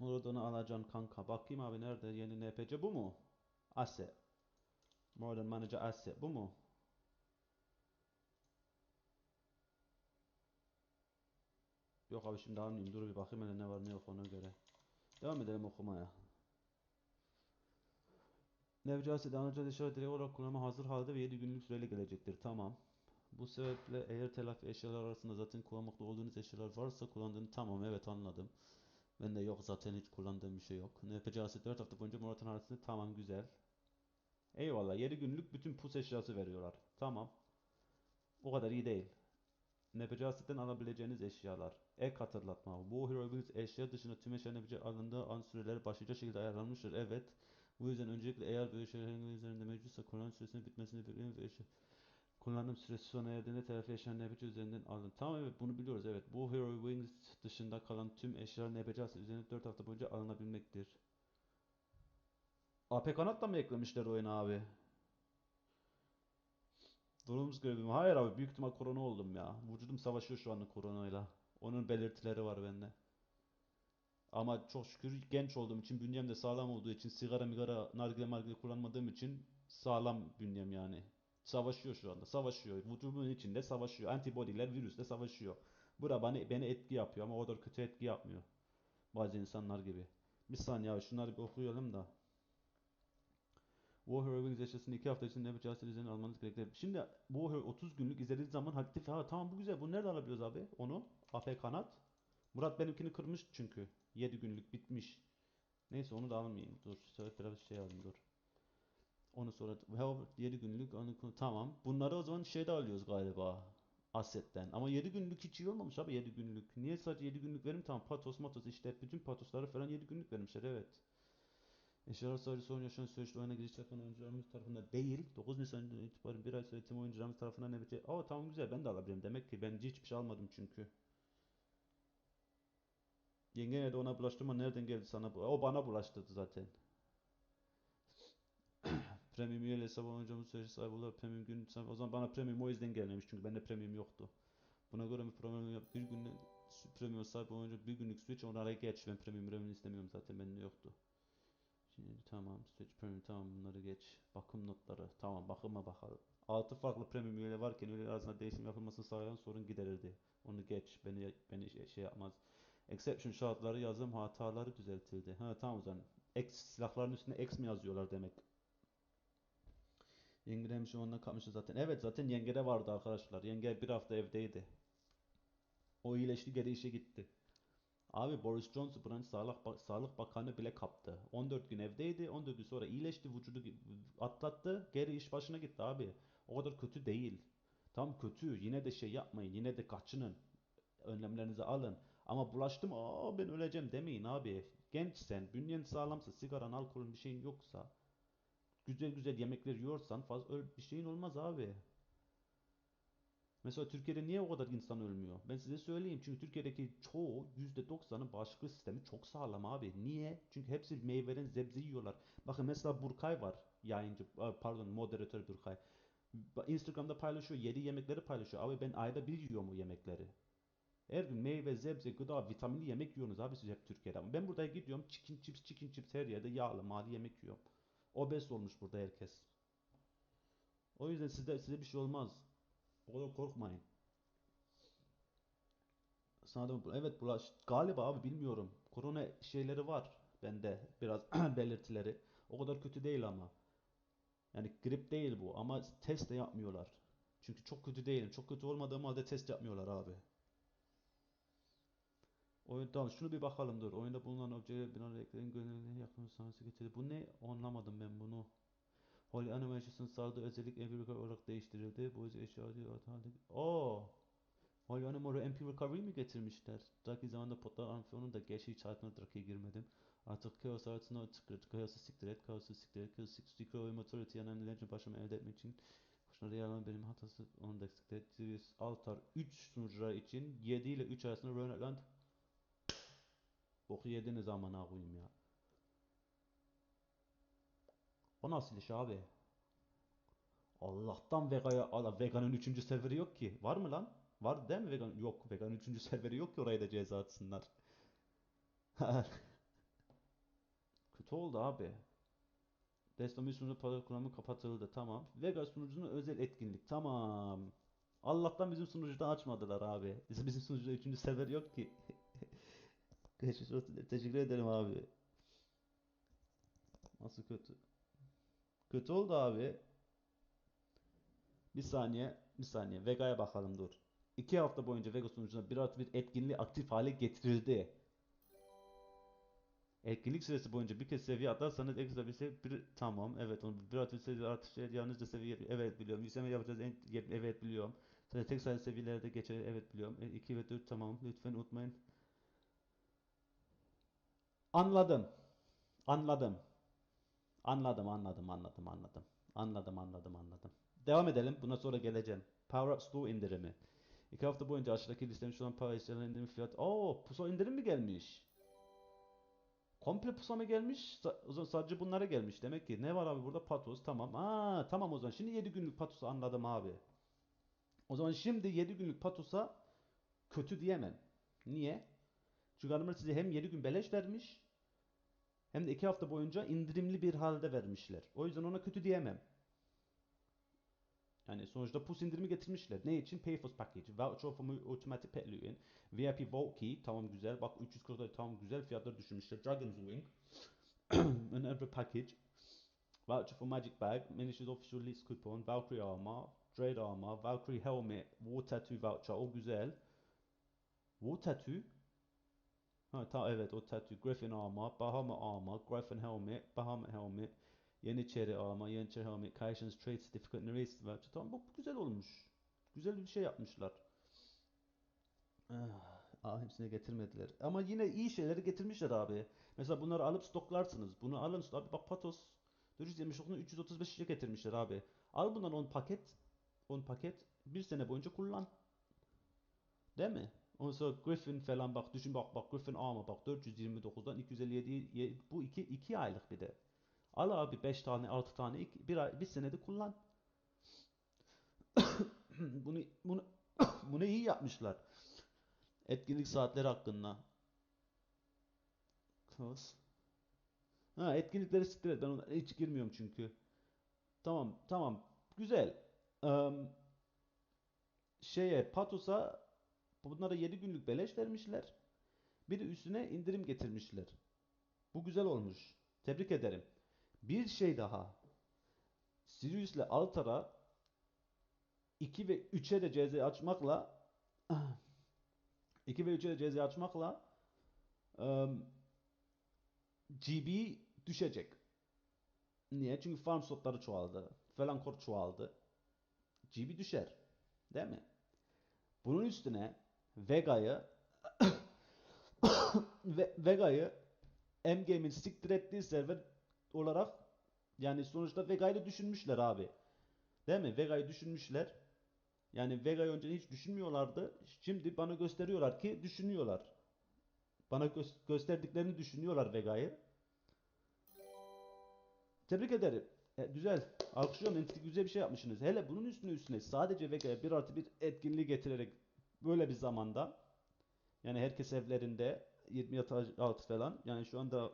Muradını alacaksın kanka. Bakayım abi nerede yeni NPC bu mu? Asset. Modern Manager Asset bu mu? Yok abi şimdi almayayım. Dur bir bakayım hele ne var ne yok ona göre. Devam edelim okumaya. Nevcasi Danaca eşyaları direkt olarak kullanıma hazır halde ve 7 günlük süreyle gelecektir. Tamam. Bu sebeple eğer telafi eşyalar arasında zaten kullanmakta olduğunuz eşyalar varsa kullandığını tamam evet anladım. Ben de yok zaten hiç kullandığım bir şey yok. NPC'si 4 hafta boyunca Murat'ın haricinde tamam güzel. Eyvallah 7 günlük bütün pus eşyası veriyorlar. Tamam. O kadar iyi değil. NPC'den alabileceğiniz eşyalar. Ek hatırlatma. Bu Hero Wings eşya dışında tüm eşya NPC alındığı an süreleri başlıca şekilde ayarlanmıştır. Evet. Bu yüzden öncelikle eğer böyle şeylerin üzerinde mevcutsa kullanım süresinin bitmesini bekleyin ve eşya kullanım süresi sona erdiğinde telafi eşya NPC üzerinden alın. Tamam evet bunu biliyoruz evet. Bu Hero Wings dışında kalan tüm eşyalar NPC üzerinde 4 hafta boyunca alınabilmektir. AP kanat da mı eklemişler oyuna abi? Durumumuz göre mi? Hayır abi büyük ihtimal korona oldum ya. Vücudum savaşıyor şu anda koronayla. Onun belirtileri var bende. Ama çok şükür genç olduğum için bünyem de sağlam olduğu için sigara migara nargile margile kullanmadığım için sağlam bünyem yani. Savaşıyor şu anda. Savaşıyor. Vücudumun içinde savaşıyor. Antibodiler virüsle savaşıyor. Bura bana, beni etki yapıyor ama o kadar kötü etki yapmıyor. Bazı insanlar gibi. Bir saniye şunları bir okuyalım da. Warhammer eşyasını 2 hafta içinde yapacağız üzerine almanız gerekir. Şimdi Warhammer 30 günlük izlediğiniz zaman aktif. Ha tamam bu güzel. Bunu nerede alabiliyoruz abi? Onu. AP kanat. Murat benimkini kırmış çünkü. 7 günlük bitmiş. Neyse onu da almayayım. Dur. Şöyle biraz şey alayım dur. Onu sonra Well, 7 günlük onu tamam. Bunları o zaman şeyde alıyoruz galiba. Asset'ten. Ama 7 günlük hiç iyi olmamış abi 7 günlük. Niye sadece 7 günlük verim? Tamam patos matos işte bütün patosları falan 7 günlük vermişler evet. Eşyalar sadece sorun yaşanan süreçte oyuna giriş yapan oyuncularımız tarafından değil. 9 Nisan'dan itibaren bir ay sonra tüm oyuncularımız tarafından ne bitecek? Aa tamam güzel ben de alabilirim. Demek ki ben hiçbir şey almadım çünkü. Yengene de ona bulaştırma nereden geldi sana bu? O bana bulaştırdı zaten. Premium üyeli hesabı oynayacağımız süreci sahibi olur. Premium gün o zaman bana premium o yüzden gelmemiş çünkü bende premium yoktu. Buna göre bir premium yap. Bir günlük premium sahibi oyuncu bir günlük switch onlara geç. Ben premium premium istemiyorum zaten bende yoktu. Şimdi tamam switch premium tamam bunları geç. Bakım notları tamam bakıma bakalım. 6 farklı premium üyeleri varken üyeler arasında değişim yapılmasını sağlayan sorun giderirdi. Onu geç. Beni beni şey yapmaz. Exception şartları yazım hataları düzeltildi. Ha tamam o zaman. X silahların üstüne X mi yazıyorlar demek. Yenge şu anda kalmıştı zaten. Evet zaten yengede vardı arkadaşlar. Yenge bir hafta evdeydi. O iyileşti geri işe gitti. Abi Boris Johnson buranın sağlık, sağlık bakanı bile kaptı. 14 gün evdeydi. 14 gün sonra iyileşti. Vücudu atlattı. Geri iş başına gitti abi. O kadar kötü değil. Tam kötü. Yine de şey yapmayın. Yine de kaçının. Önlemlerinizi alın. Ama bulaştım. Aa ben öleceğim demeyin abi. Gençsen, bünyen sağlamsa, sigaran, alkolün bir şeyin yoksa, güzel güzel yemekler yiyorsan fazla öl bir şeyin olmaz abi. Mesela Türkiye'de niye o kadar insan ölmüyor? Ben size söyleyeyim. Çünkü Türkiye'deki çoğu %90'ın bağışıklık sistemi çok sağlam abi. Niye? Çünkü hepsi meyveden sebze yiyorlar. Bakın mesela Burkay var. Yayıncı, pardon moderatör Burkay. Instagram'da paylaşıyor. Yedi yemekleri paylaşıyor. Abi ben ayda bir yiyorum o yemekleri. Her gün meyve, sebze, gıda, vitaminli yemek yiyorsunuz abi siz hep Türkiye'de. Ben burada gidiyorum chicken chips, chicken chips her yerde yağlı, mali yemek yiyorum. Obez olmuş burada herkes. O yüzden size, size bir şey olmaz. O kadar korkmayın. Sana da evet bulaş galiba abi bilmiyorum. Korona şeyleri var bende biraz belirtileri. O kadar kötü değil ama. Yani grip değil bu ama test de yapmıyorlar. Çünkü çok kötü değilim. Çok kötü olmadığım halde test yapmıyorlar abi. Oyun tamam şunu bir bakalım dur. Oyunda bulunan objeler binalar eklerin gönüllülerine yakın sanatı getirdi. Bu ne? Anlamadım ben bunu. Holy Animations'ın sağladığı özellik empirical olarak değiştirildi. Bu eşya diyor. Oo. Holy Animation'ı empirical mi getirmişler? Daki zamanda potlar Anfion'un da geçi hiç hayatına Draki'ye girmedim. Artık Chaos hayatına tıkır. Chaos'u siktir et. Chaos'u siktir et. Chaos'u siktir et. Maturity önemlilerin başıma elde etmek için Kuşları yalan benim hatası onu da. Sirius Altar 3 sunucular için 7 ile 3 arasında Ronald Land Boku yediniz amına koyayım ya. O nasıl iş abi? Allah'tan Vega'ya Allah Vega'nın 3. serveri yok ki. Var mı lan? Var değil mi Vega'nın? Yok. Vega'nın 3. serveri yok ki oraya da ceza atsınlar. Kötü oldu abi. Destiny sunucu kullanımı kapatıldı. Tamam. Vega sunucunun özel etkinlik. Tamam. Allah'tan bizim sunucuda açmadılar abi. Bizim, sunucuda üçüncü server yok ki. Geçmiş olsun. Teşekkür ederim abi. Nasıl kötü? Kötü oldu abi. Bir saniye, bir saniye. Vega'ya bakalım dur. İki hafta boyunca Vega sunucuna bir artı bir etkinliği aktif hale getirildi. Etkinlik süresi boyunca bir kez seviye atlarsanız ekstra bir seviye bir tamam evet onu bir artı bir seviye artış yalnızca seviye evet biliyorum yükseme yapacağız en, evet biliyorum sonra tek sayı seviyelerde geçer evet biliyorum 2 ve 4 tamam lütfen unutmayın Anladım. Anladım. Anladım, anladım, anladım, anladım. Anladım, anladım, anladım. Devam edelim. Buna sonra geleceğim. Power Up Slow indirimi. İki hafta boyunca aşağıdaki listemiş olan para işlerine indirim fiyat. Oo, puso indirim mi gelmiş? Komple pusa mı gelmiş? Sadece bunlara gelmiş. Demek ki ne var abi burada? Patos. Tamam. Aa, tamam o zaman. Şimdi 7 günlük patosu anladım abi. O zaman şimdi 7 günlük patosa kötü diyemem. Niye? Çünkü adamlar size hem 7 gün beleş vermiş hem de 2 hafta boyunca indirimli bir halde vermişler. O yüzden ona kötü diyemem. Yani sonuçta pus indirimi getirmişler. Ne için? Payforce Package, Voucher for Automatic Pet Looting, VIP Vault Key, tamam güzel. Bak 340 tamam güzel fiyatları düşürmüşler. Dragon's Wing, Another Package, Voucher for Magic Bag, Miniatures Official Lease Coupon, Valkyrie Armor, Dread Armor, Valkyrie Helmet, War Tattoo Voucher, o güzel. War Tattoo? Ha ta evet o tattoo. Griffin Armor, Bahama Armor, Griffin Helmet, Bahama Helmet, Yeniçeri Armor, Yeniçeri Helmet, Cations Trade Certificate, Neresi Voucher. Tamam bu güzel olmuş. Güzel bir şey yapmışlar. Ah, ah, hepsini getirmediler. Ama yine iyi şeyleri getirmişler abi. Mesela bunları alıp stoklarsınız. Bunu alın abi bak Patos 429'unu 335'e getirmişler abi. Al bundan 10 paket. 10 paket. Bir sene boyunca kullan. Değil mi? Ondan sonra Griffin falan bak düşün bak bak Griffin Armor bak 429'dan 257 bu 2 2 aylık bir de. Al abi 5 tane 6 tane iki- bir ay, bir senede kullan. bunu bunu bunu iyi yapmışlar. Etkinlik saatleri hakkında. Kız. Ha etkinlikleri siktir et. Ben ona hiç girmiyorum çünkü. Tamam tamam. Güzel. Eee, şeye Patos'a bunlara 7 günlük beleş vermişler. Bir de üstüne indirim getirmişler. Bu güzel olmuş. Tebrik ederim. Bir şey daha. Sirius ile Altar'a 2 ve 3'e de CZ açmakla 2 ve 3'e de CZ açmakla em, GB düşecek. Niye? Çünkü farm slotları çoğaldı. Falan kor çoğaldı. GB düşer. Değil mi? Bunun üstüne Vega'yı ve Vega'yı M-Game'in siktir ettiği server olarak yani sonuçta Vega'yı düşünmüşler abi. Değil mi? Vega'yı düşünmüşler. Yani Vega'yı önceden hiç düşünmüyorlardı. Şimdi bana gösteriyorlar ki düşünüyorlar. Bana gö- gösterdiklerini düşünüyorlar Vega'yı. Tebrik ederim. E, güzel. Alkışlıyorum. Güzel bir şey yapmışsınız. Hele bunun üstüne üstüne sadece Vega'ya bir artı bir etkinliği getirerek böyle bir zamanda yani herkes evlerinde 20 yatak altı falan yani şu anda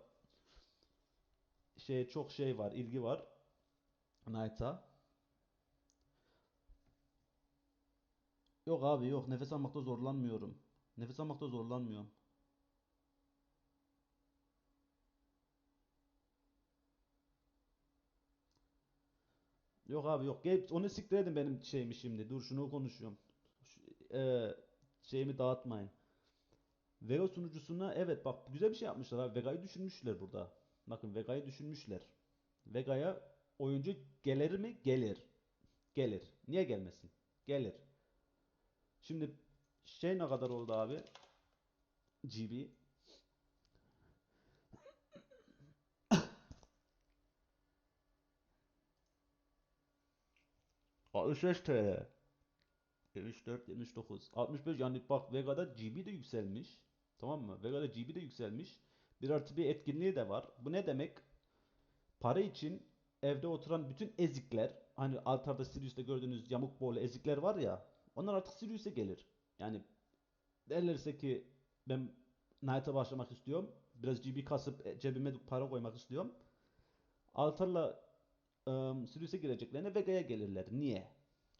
şey çok şey var, ilgi var Knight'a. Yok abi yok nefes almakta zorlanmıyorum. Nefes almakta zorlanmıyorum. Yok abi yok. Onu siktir edin benim şeyimi şimdi. Dur şunu konuşuyorum. E, şeyimi dağıtmayın. Vega sunucusuna evet bak güzel bir şey yapmışlar abi. Vega'yı düşünmüşler burada. Bakın Vega'yı düşünmüşler. Vega'ya oyuncu gelir mi? Gelir. Gelir. Niye gelmesin? Gelir. Şimdi şey ne kadar oldu abi? GB. ...65 TL. 74, 79, 65 yani bak Vega'da GB de yükselmiş. Tamam mı? Vega'da GB de yükselmiş. Bir artı bir etkinliği de var. Bu ne demek? Para için evde oturan bütün ezikler, hani altarda Sirius'ta gördüğünüz yamuk boğulu ezikler var ya, onlar artık Sirius'e gelir. Yani derlerse ki ben Knight'a başlamak istiyorum. Biraz GB kasıp e, cebime para koymak istiyorum. Altar'la ım, Sirius'e gireceklerine Vega'ya gelirler. Niye?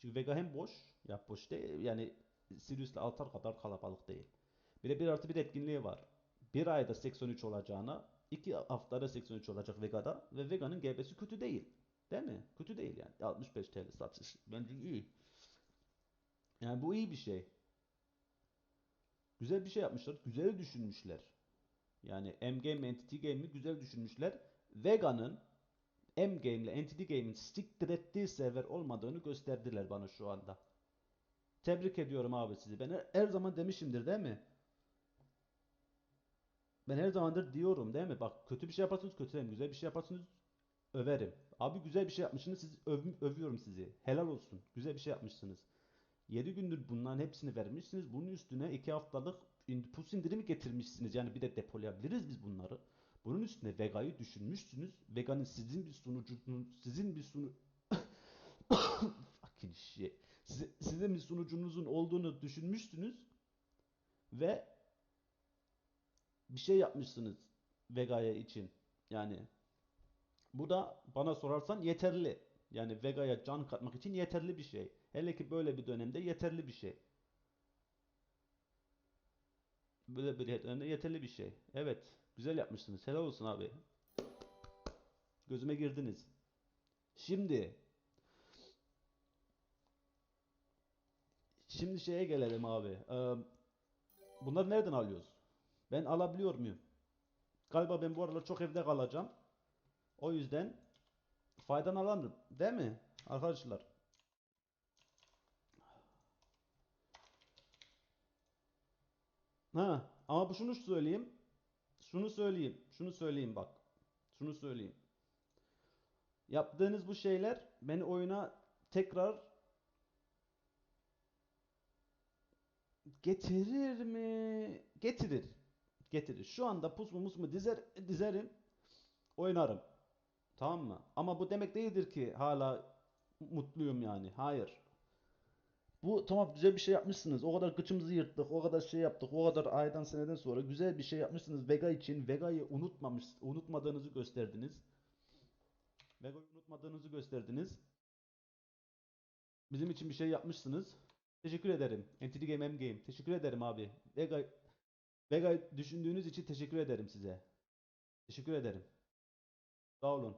Çünkü Vega hem boş, ya boş değil yani Sirius'la Altar kadar kalabalık değil. Bir de 1 artı 1 etkinliği var. Bir ayda 83 olacağına 2 haftada 83 olacak Vega'da ve Vega'nın GB'si kötü değil. Değil mi? Kötü değil yani. 65 TL satış. Bence iyi. Yani bu iyi bir şey. Güzel bir şey yapmışlar. Güzel düşünmüşler. Yani M-Game, Entity Game'i güzel düşünmüşler. Vega'nın M-Game ile Entity Game'in siktir ettiği server olmadığını gösterdiler bana şu anda. Tebrik ediyorum abi sizi. Ben her, zaman demişimdir değil mi? Ben her zamandır diyorum değil mi? Bak kötü bir şey yaparsınız kötülerim. Güzel bir şey yaparsınız överim. Abi güzel bir şey yapmışsınız. Siz öv- övüyorum sizi. Helal olsun. Güzel bir şey yapmışsınız. 7 gündür bunların hepsini vermişsiniz. Bunun üstüne 2 haftalık pus indirimi getirmişsiniz. Yani bir de depolayabiliriz biz bunları. Bunun üstüne Vega'yı düşünmüşsünüz. Vega'nın sizin bir sunucunuz, sizin bir sunu Size- sizin bir sunucunuzun olduğunu düşünmüşsünüz ve bir şey yapmışsınız Vega'ya için. Yani bu da bana sorarsan yeterli. Yani Vega'ya can katmak için yeterli bir şey. Hele ki böyle bir dönemde yeterli bir şey. Böyle bir dönemde yeterli bir şey. Evet, güzel yapmışsınız. Helal olsun abi. Gözüme girdiniz. Şimdi şimdi şeye gelelim abi. Ee, bunları nereden alıyoruz? Ben alabiliyor muyum? Galiba ben bu aralar çok evde kalacağım. O yüzden faydalanırım. Değil mi? Arkadaşlar. Ha, ama bu şunu söyleyeyim. Şunu söyleyeyim. Şunu söyleyeyim bak. Şunu söyleyeyim. Yaptığınız bu şeyler beni oyuna tekrar getirir mi? Getirir. Getirir. Şu anda pusmu musmu dizer, dizerim. Oynarım. Tamam mı? Ama bu demek değildir ki hala mutluyum yani. Hayır. Bu tamam güzel bir şey yapmışsınız. O kadar kıçımızı yırttık, o kadar şey yaptık, o kadar aydan seneden sonra güzel bir şey yapmışsınız Vega için. Vega'yı unutmamış, unutmadığınızı gösterdiniz. Vega'yı unutmadığınızı gösterdiniz. Bizim için bir şey yapmışsınız. Teşekkür ederim. Entity Game M Game. Teşekkür ederim abi. Vega Vega düşündüğünüz için teşekkür ederim size. Teşekkür ederim. Sağ olun.